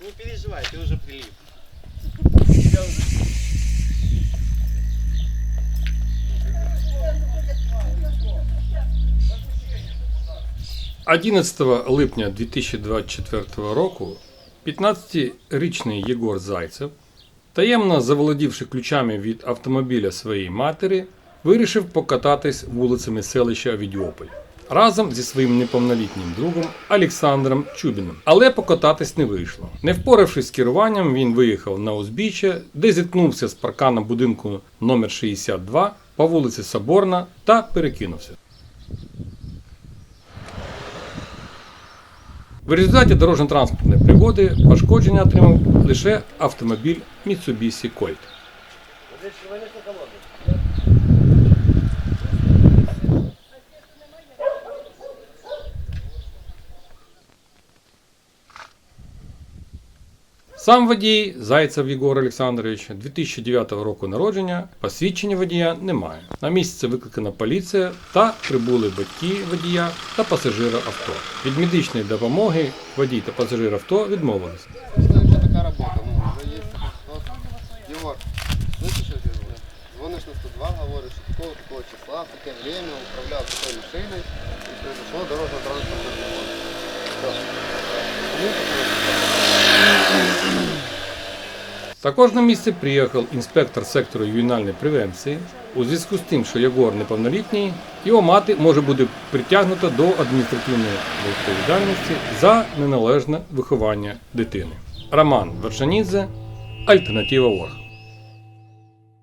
Не переживай, ты уже прилип. 11 липня 2024 року 15-річний Єгор Зайцев, таємно заволодівши ключами від автомобіля своєї матері, вирішив покататись вулицями селища Відьополь разом зі своїм неповнолітнім другом Олександром Чубіним. Але покататись не вийшло. Не впоравшись з керуванням, він виїхав на узбіччя, де зіткнувся з парканом будинку номер 62 по вулиці Соборна та перекинувся. В результаті дорожньо-транспортної пригоди пошкодження отримав лише автомобіль Mitsubishi Colt. Сам водій Зайцев Єгор Олександрович 2009 року народження, посвідчення водія немає. На місце викликана поліція та прибули батьки водія та пасажира авто. Від медичної допомоги водій та пасажир авто є. Єгор, слышиш? Дзвониш на 102, говориш, що такого такого числа, таке время управляв такою машиною і произошло дорожньо транспортне Також на місце приїхав інспектор сектору ювенальної превенції. У зв'язку з тим, що Ягор неповнолітній, його мати може бути притягнута до адміністративної відповідальності за неналежне виховання дитини. Роман Вершанідзе, Альтернатива Орг.